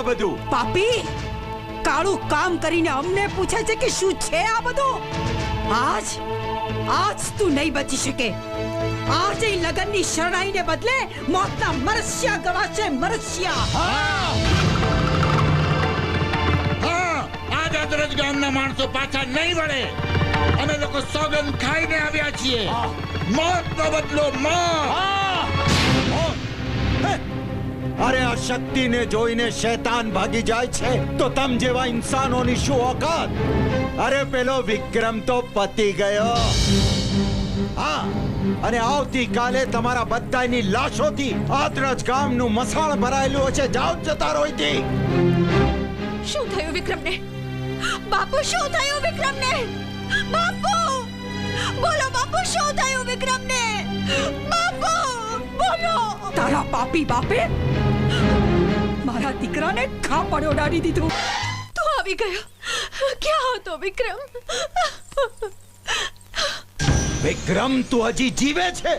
આ બધું? પાપી કાળું કામ કરીને અમને પૂછે છે કે શું છે આ બધું? આજ આજ તું નહીં બચી શકે. આજે લગનની શરણાઈને બદલે મોતના મરસિયા ગવાશે મરસિયા. હા! આજ અદરજ ગામના માણસો પાછા નહીં વળે. અમે લોકો સોગંદ ખાઈને આવ્યા છીએ. મોતનો બદલો મોત. અરે આ શક્તિને જોઈને શૈતાન ભાગી જાય છે. તો તમ જેવા ઇન્સાનોની શું ઓકાત? અરે પેલો વિક્રમ તો પતી ગયો. હા અને આવતીકાલે તમારા બધાની લાશોથી આદરજ ગામનું મસાળ ભરાયેલું હશે. જાઓ જતા રોયથી શું થયું વિક્રમને? બાપુ શું થયું વિક્રમને? બાપુ! બોલો બાપુ શું થયું વિક્રમને? બાપુ બોલો! તારા પાપી બાપે? દીકરાને ખાપડ ઉડાડી દીધું. તું આવી ગયો. ક્યાં હતો વિક્રમ? વિક્રમ તું હજી જીવે છે?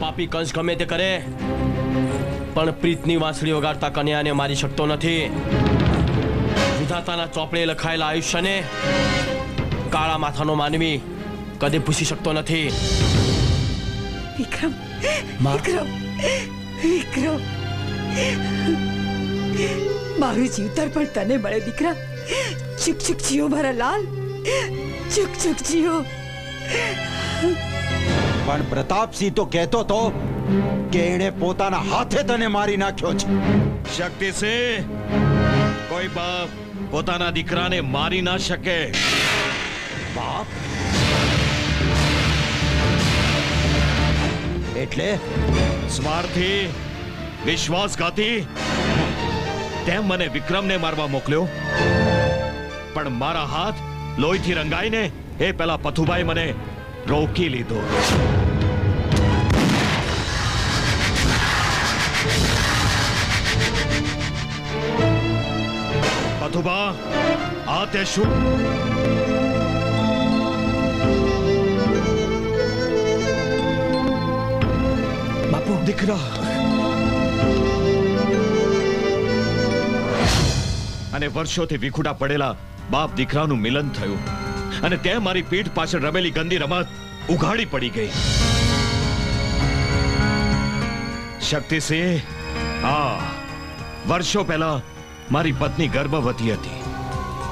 પાપી કંસ ગમે તે કરે પણ પ્રીતની વાંસળી વગાડતા કન્યાને મારી શકતો નથી. વિધાતાના ચોપડે લખાયેલા આયુષ્યને કાળા માથાનો માનવી કદી પૂછી શકતો નથી. વિક્રમ વિક્રમ વિક્રમ મારું જીવતર પણ તને મળે દીકરા. ચુક ચુક જીઓ મારા લાલ. ચુક ચુક જીઓ. પણ પ્રતાપસિંહ તો કહેતો તો કે એણે પોતાના હાથે તને મારી નાખ્યો છે. શક્તિસિંહ કોઈ બાપ પોતાના દીકરાને મારી ના શકે. બાપ? એટલે સ્વાર્થી, વિશ્વાસઘાતી. તેમ મને વિક્રમને મારવા મોકલ્યો. પણ મારા હાથ લોહીથી રંગાઈને એ પેલા પથુભાઈ મને રોકી લીધો. પથુભા, આ તે શું? બાપુ દીકરા અને વર્ષોથી વિખુડા પડેલા બાપ દીકરાનું મિલન થયું. અને તે મારી પીઠ પાછળ રમેલી ગંદી રમત ઉઘાડી પડી ગઈ. શક્તિસિંહ, હા, વર્ષો પહેલા મારી પત્ની ગર્ભવતી હતી.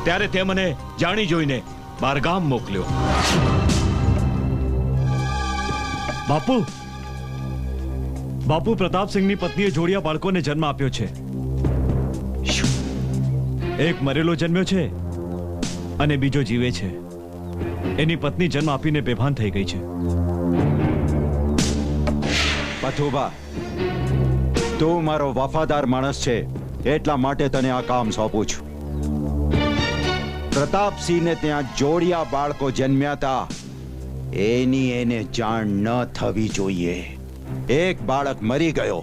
ત્યારે તે મને જાણી જોઈને બારગામ મોકલ્યો. બાપુ બાપુ પ્રતાપસિંહની પત્નીએ જોડિયા બાળકોને જન્મ આપ્યો છે. એક મરેલો જન્મ્યો છે અને બીજો જીવે છે. એની પત્ની જન્મ આપીને બેભાન થઈ ગઈ છે. પથુભા તું મારો વફાદાર માણસ છે, એટલા માટે તને આ કામ સોંપું છું. પ્રતાપસિંહને ત્યાં જોડિયા બાળકો જન્મ્યા હતા એની એને જાણ ન થવી જોઈએ. એક બાળક મરી ગયો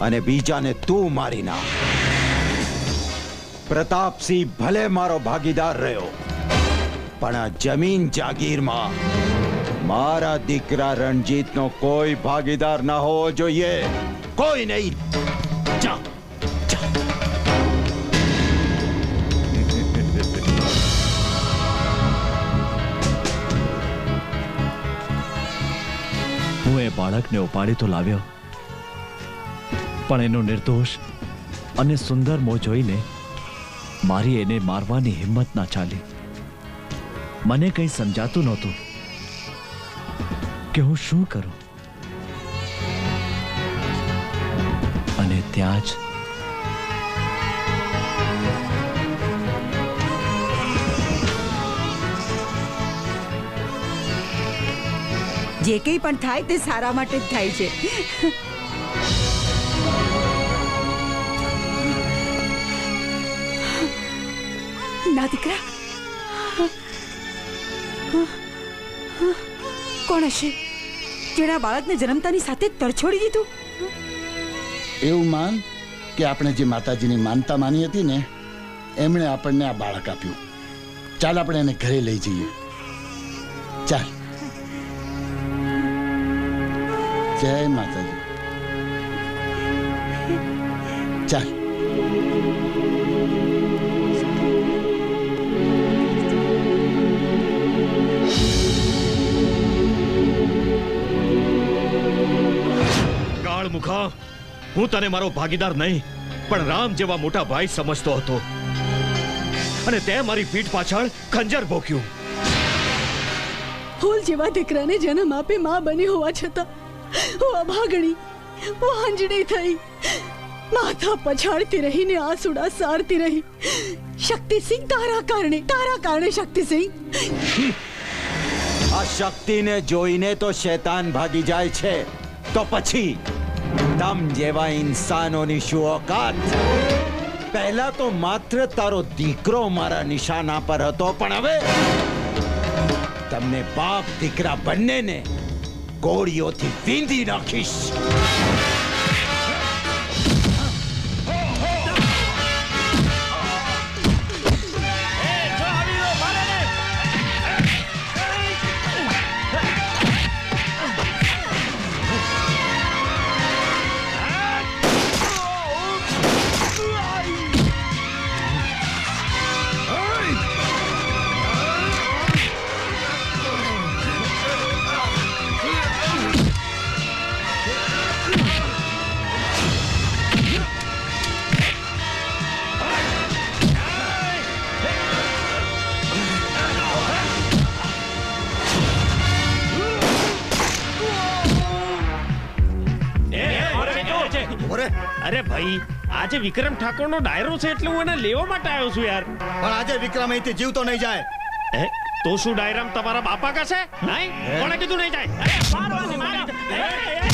અને બીજાને તું મારી ના. પ્રતાપસિંહ ભલે મારો ભાગીદાર રહ્યો, પણ આ જમીન જાગીરમાં મારા દીકરા રણજીતનો કોઈ ભાગીદાર ના હોવો જોઈએ. કોઈ નહીં. બાળકને ઉપાડી તો લાવ્યો. પણ એનો નિર્દોષ અને સુંદર મો જોઈને મારી એને મારવાની હિંમત ના ચાલી. મને કંઈ સમજાતું નહોતું કે હું શું કરું. અને ત્યાં જ જે કંઈ પણ થાય તે સારા માટે જ થાય છે. ના, દીકરા. કોણ હશે? આ બાળકને જન્મતાની સાથે તરછોડી દીધું? એવું માન કે આપણે જે માતાજીની માનતા માની હતી ને, એમણે આપણને આ બાળક આપ્યું. ચાલ આપણે એને ઘરે લઈ જઈએ. ચાલ. જય માતાજી. ચાલ. કાળ મુખા હું તને મારો ભાગીદાર નહીં પણ રામ જેવા મોટા ભાઈ સમજતો હતો. અને તે મારી પીઠ પાછળ ખંજર ભોક્યું ફૂલ જેવા દીકરાને જન્મ આપે માં બની હોવા છતાં હું અભાગણી વાંજણી થઈ. માથા પછાડતી રહીને આસુડા સારતી રહી. શક્તિસિંહ તારા કારણે તારા કારણે શક્તિસિંહ. આ શક્તિને જોઈને તો શેતાન ભાગી જાય છે. તો પછી તમ જેવા ઇન્સાનોની શું ઓકાત પહેલા તો માત્ર તારો દીકરો મારા નિશાના પર હતો, પણ હવે, તમને બાપ દીકરા બંનેને ゴーリオティヴィンディラッ નાખીશ અરે ભાઈ આજે વિક્રમ ઠાકોર નો ડાયરો છે એટલે હું એને લેવા માટે આવ્યો છું યાર પણ આજે વિક્રમ અહીંથી જીવતો નહીં જાય હે? તો શું ડાયરામ તમારા બાપા કા છે નહીં કોણે કીધું નહીં જાય અરે. એ, એ,